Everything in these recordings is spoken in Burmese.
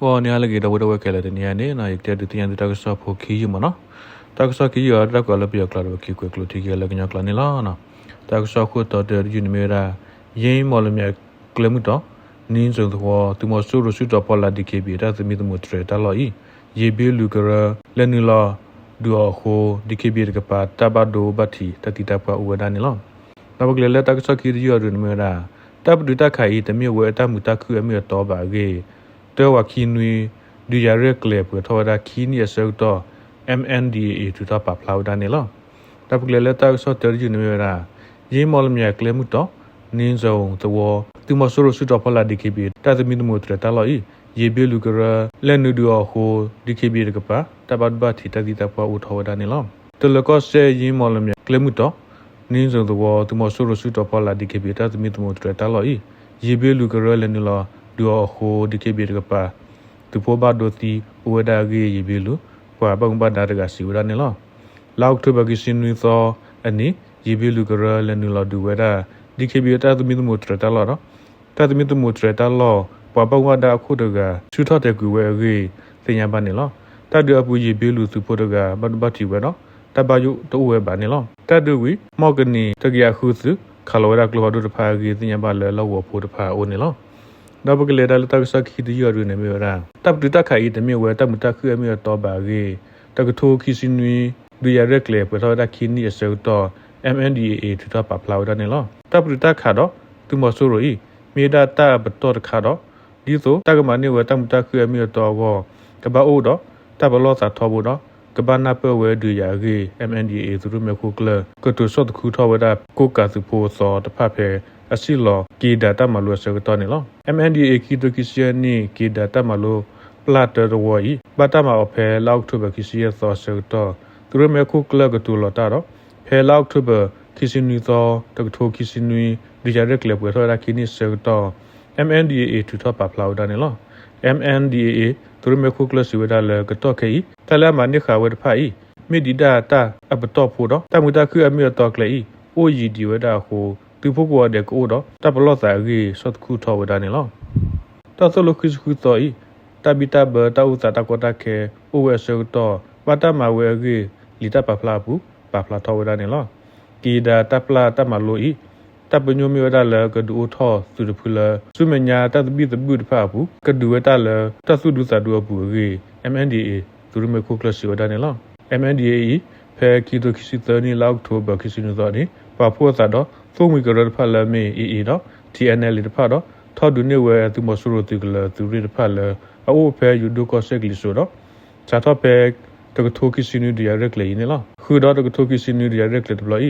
ဟောနေရလေကေတော့ဝတော့ဝဲခဲလေတဲ့နေရာနေနာယက်တဲ့တန်တဲ့တကဆောဖို့ခီယူမနော်တကဆောခီယူရတော့ကလည်းပြကလာတော့ခီကွယ်ကလို့တီကလည်းကညကလာနေလားနော်တကဆောခုတော့တဲ့ယူနီမီရာယင်းမော်လမြကလမှုတော့နင်းစုံတော့သူမဆူရဆူတော့ပေါ်လာဒီကေဘီဒါသမီသမထရတလော်ဤယေဘီလူကရလက်နီလာဒူအခုဒီကေဘီကပါတဘဒိုဘတီတတိတပွားဥဝဒနေလောတော့ကလည်းတကဆောခီယူရယူနီမီရာတပ်ဒူတခိုင်တမြေဝဲတမှုတခုအမြေတော့ပါကေ တဲဝခီနွေဒီရရက်လေပထောဒါခီနီဆောက်တော့ MNDAA တူတော့ပါဖလောက်ဒါနေလောတပ်ကလေးလက်တောက်ဆော့တယ်ယူနေရရင်းမော်လမြကလေမှုတော့နင်းစုံသဝသူမဆိုရဆုတော့ဖလာဒီကေဘီတာသမီနမှုတတလော်ရေဘီလူကရလက်နူဒူဟိုဒီကေဘီကပါတဘတ်ဘတ်တီတတိတပွားဦးထောဒါနေလောတလကောဆေရင်းမော်လမြကလေမှုတော့နင်းစုံသဝသူမဆိုရဆုတော့ဖလာဒီကေဘီတာသမီနမှုတတလော်ရေဘီလူကရလက်နူလော ဒူဟိုဒီကေဘီကပါသူဖောဘဒိုတီဝဒါဂေရေဘီလူပွာဘုံဘဒါတကစီဝရနေလောလောက်ထဘကစင်နွေသောအနိယေဘီလူကရလနူလာဒူဝဒါဒီကေဘီတာသမီသမုတရတလောတော့တာသမီသမုတရတလောပွာဘုံဘဒါခုတကချူထတဲ့ကူဝဲရေသင်ညာပါနေလောတတ်ရပူယေဘီလူစုဖို့တကဘတ်ဘတ်တီဝဲနော်တဘယုတိုးဝဲပါနေလောတတ်ဒူဝီမော့ကနီတကရခုစုခလောရကလောဒုတဖာကြီးသင်ညာပါလဲလောဝဖို့တဖာအိုနေလော တော့ဘကလေဒါလတကစခီဒီရရနေမြေရာတပ်တူတခိုင်တမြေဝဲတပ်မတခုအမြေတော့ပါကြီးတကထိုခီစင်နွေဒူရရက်လေပထောဒခီနီအစေတော့ MNDAA ထထပါဖလာဝဒနေလောတပ်တူတခါတော့သူမဆိုရိုဤမြေဒတာဘတော်ခါတော့ဒီဆိုတကမနေဝဲတပ်မတခုအမြေတော့ကောကပအိုတော့တပ်ဘလောစာထောဘူးတော့ကဘာနာပဝဲဒူရကြီး MNDAA သူတို့မြခုကလကတူစော့တခုထောဝဒကိုကာစုဖို့စောတဖတ်ဖဲ အစီလောကီဒတာမလို့ဆောတော့နေလော MNDA ကီတိုကီစီယနီကီဒတာမလို့ပလတ်တော်ဝီဘတာမအဖဲလောက်ထုဘကီစီယသောဆောတော့သူရမေခုကလကတူလတာတော့ဖဲလောက်ထုဘကီစီနီသောတကထိုကီစီနီဒီဂျာရက်ကလပွေထော်ရာကီနီဆောတော့ MNDA ထူထပါဖလောက်တာနေလော MNDA သူရမေခုကလစီဝဒါလကတော့ခေတလမနိခါဝဒဖိုင်မိဒီဒတာအပတော့ဖို့တော့တမူတခုအမြေတော့ကလေ OGD ဝဒါဟို သူဖို့ကောတဲ့ကိုတော့တပ်ဘလော့စာကြီးစော့ခုထောဝဒနေလောတော့ဆိုလိုခုခုတော့ဤတဘီတဘတာဥတာတကောတခဲ OS တော့ဝတမဝဲကြီးလီတပဖလာဘူးပဖလာထောဝဒနေလောကီဒါတပလာတမလိုဤတပ်ပညိုမျိုးဒါလကဒူထောသူတဖူလစုမညာတတပိတပုတဖဘူးကဒူဝတလတဆုဒုစာဒူဘူးကြီး MNDA သူရမခုကလစီဝဒနေလော MNDA ဖဲကီတိုကီစီသနီလောက်ထိုဘကီစီနူသောနေပဖို့သာတော့ သုံးမီကရဖလမေအီအီတော့ TNL တဖတ်တော့ထော်ဒူနေဝဲသူမဆူရတူကလသူရတဖတ်လအိုဖဲယူဒိုကောဆက်ကလီဆိုတော့ချာတော့ဖဲတကထိုကီစီနူဒီရက်လေနေလားခုတော့တကထိုကီစီနူဒီရက်လေတဘလို့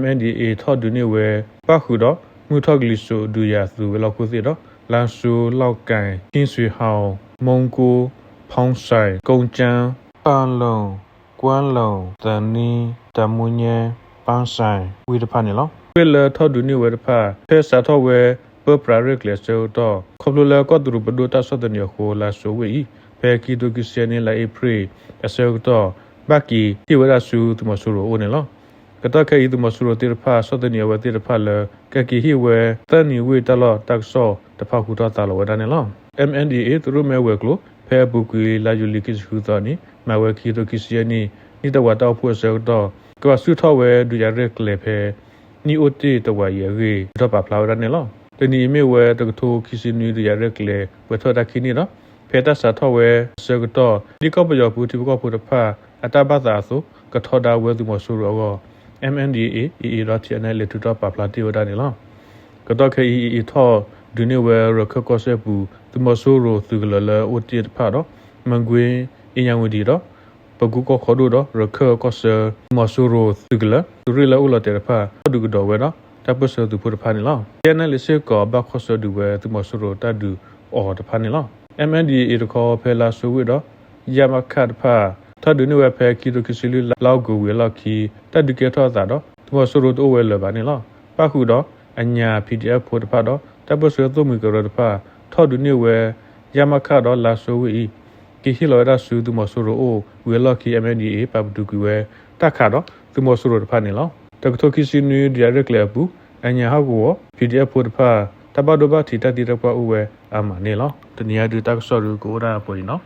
MNDA ထော်ဒူနေဝဲပခုတော့မှုထောက်ကလီဆိုဒူရသူလောက်ခုစီတော့လန်ဆူလောက်ကန်ကင်းဆွေဟောင်းမုံကိုဖောင်းဆိုင်ကုံချမ်းပန်လုံးကွမ်းလုံးတန်နီတမွညဲပန်းဆိုင်ဝီတဖတ်နေလော ဝေလထော်ဒူနေဝဲတဖတ်ဖဲစာထော်ဝဲပပရာရက်လက်ဆိုတော့ခေါပလိုလာကောဒရူဘဒိုတာဆော့တနေခိုလာဆိုဝေဖဲကီတိုကီစနေလာအေပရီအစေတော့ဘကီတီဝရဆူတမဆူရိုအိုနေလောကတခဲဤတမဆူရိုတေဖာဆော့တနေဝတေဖာလကကီဟီဝဲတန်နီဝေတလောတက်ဆော့တဖာခုတော့တာလောဝဒနေလော MNDA သူတို့မဲဝဲကလို့ဖဲဘူကီလာယူလီကစ်ခူသောနီမဝဲကီတိုကီစနေနိတဝတောက်ဖို့ဆောတော့ကဆူထောဝဲဒူရရက်လေဖဲ နီအိုတီတဝါယေရီတော့ပါဖလာဝရနေလောတနီမေဝဲတကထိုခီစီနီဒူရရက်လေဝဲထောတာခီနီနော်ဖေတဆာထောဝဲဆောတော့ဒီကောပယောပူတီကောပူတဖာအတဘသာဆိုကထောဒါဝဲသူမဆူရော MNDA EE ရချနယ်လေတူတော့ပါဖလာတီဝဒနေလောကတော့ခေ EE ထောဒူနေဝဲရခကောဆေပူသူမဆူရောသူကလလအိုတီတဖာတော့မန်ကွင်းအင်ယံဝဒီတော့ ပကူကိုခေါ်တော့ရခကောဆမဆူရိုသူကလသူရလဥလတဲ့ဖာဒုကတော့ဝဲနော်တပ်ပစသူဖုတဖာနေလောကျန်နယ်စေကောဘခောဆဒူဝဲသူမဆူရိုတဒူအော်တဖာနေလော MNDA ရခေါ်ဖဲလာဆူဝဲတော့ယမခတ်ဖာထဒူနေဝဲဖဲကီတိုကီစီလူလောက်ကိုဝဲလောက်ခီတဒူကေထောတာတော့သူမဆူရိုတိုဝဲလပါနေလောပခုတော့အညာ PDF ဖုတဖာတော့တပ်ပစသူမီကရတဖာထောဒူနေဝဲယမခတ်တော့လာဆူဝဲ ကီဟီလော်ဒါဆူသူမဆူရိုအိုဝဲလော်ကီ MNDA ပပဒူကွေတက်ခါတော့သူမဆူရိုတဖာနေလောတကတိုကီစီနူဒီရက်လေပူအညာဟောက်ကို PDF ဖို့တဖာတပတ်တော့ပါတီတတီတော့ပါဦးဝဲအမနေလောတနီယာဒီတက်ဆော်ရူကိုရာပေါ်နော်